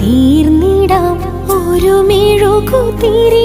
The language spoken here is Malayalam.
തീർന്നിടാം ഒരു മെഴുകു തിരി